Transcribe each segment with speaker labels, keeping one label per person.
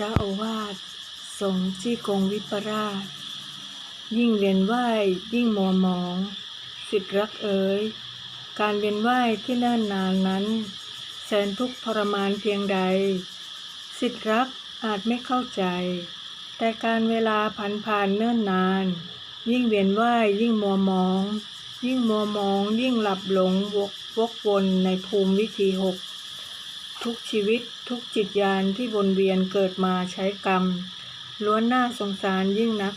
Speaker 1: พระโอวาทสงฆ์ที่กงวิปราช ยิ่งเวียนว่ายยิ่งมัวหมอง สิทธรักเอ๋ยการเวียนว่ายที่เนิ่นนานนั้น แสนทุกข์ทรมานเพียงใด สิทธรักอาจไม่เข้าใจ แต่การเวลาผ่านผ่านเนิ่นนาน ยิ่งเวียนว่ายยิ่งมัวหมอง ยิ่งมัวมองยิ่งหลับหลงวกวกวนในภูมิวิธีหก ทุกชีวิตทุกจิตญาณที่วนเวียนเกิดมาใช้กรรม ล้วนน่าสงสารยิ่งนัก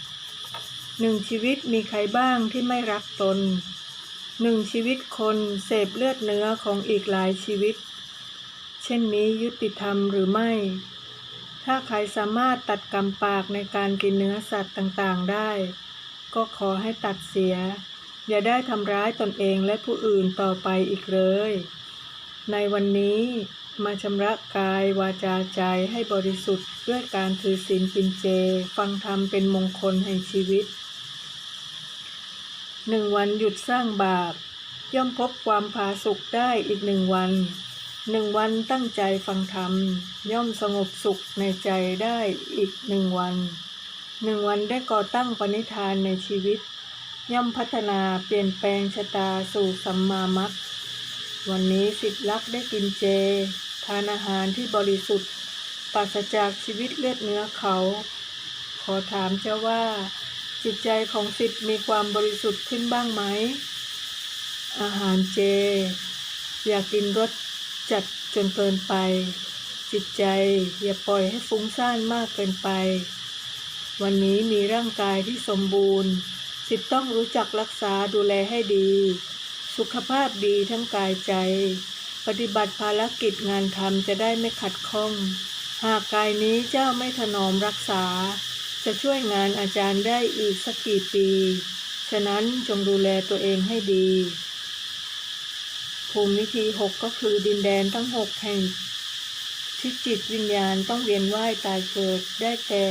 Speaker 1: หนึ่งชีวิตมีใครบ้างที่ไม่รักตนหนึ่งชีวิตคนเสพเลือดเนื้อของอีกหลายชีวิต เช่นนี้ยุติธรรมหรือไม่ ถ้าใครสามารถตัดกรรมปากในการกินเนื้อสัตว์ต่างๆได้ ก็ขอให้ตัดเสีย อย่าได้ทำร้ายตนเองและผู้อื่นต่อไปอีกเลย ในวันนี้ มาชำระกายวาจาใจให้บริสุทธิ์ด้วยการถือศีลกินเจ ฟังธรรมเป็นมงคลแห่งชีวิตหนึ่งวันหยุดสร้างบาป ย่อมพบความผาสุกได้อีกหนึ่งวันหนึ่งวันตั้งใจฟังธรรม ย่อมสงบสุขในใจได้อีกหนึ่งวันหนึ่งวันได้ก่อตั้งปณิธานในชีวิต ย่อมพัฒนาเปลี่ยนแปลงชะตาสู่สัมมามัควันนี้สิทธิลักษ์ได้กินเจานอาหารที่บริสุทธิ์ปราศจากชีวิตเลือดเนื้อเขา ขอถามเจ้าว่า จิตใจของสิทธิ์มีความบริสุทธิ์ขึ้นบ้างไหม อาหารเจ อย่ากกินรสจัดจนเกินไป จิตใจอย่าปล่อยให้ฟุ้งซ่านมากเกินไป วันนี้มีร่างกายที่สมบูรณ์ สิทธิ์ต้องรู้จักรักษาดูแลให้ดี สุขภาพดีทั้งกายใจ ปฏิบัติภารกิจงานทำจะได้ไม่ขัดข้อง หากกายนี้เจ้าไม่ถนอมรักษา จะช่วยงานอาจารย์ได้อีกสักกี่ปี ฉะนั้นจงดูแลตัวเองให้ดี ภูมิวิธีหกก็คือดินแดนทั้งหกแห่งที่จิตวิญญาณต้องเวียนว่ายตายเกิดได้แก่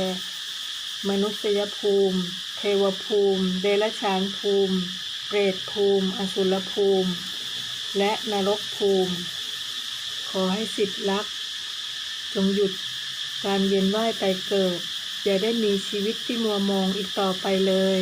Speaker 1: มนุษยภูมิ เทวภูมิ เดรัจฉานภูมิ เปรตภูมิ อสุรภูมิ และนรกภูมิ ขอให้สิทธิ์รัก จงหยุดการเวียนว่ายตายเกิด อย่าได้มีชีวิตที่มัวมองอีกต่อไปเลย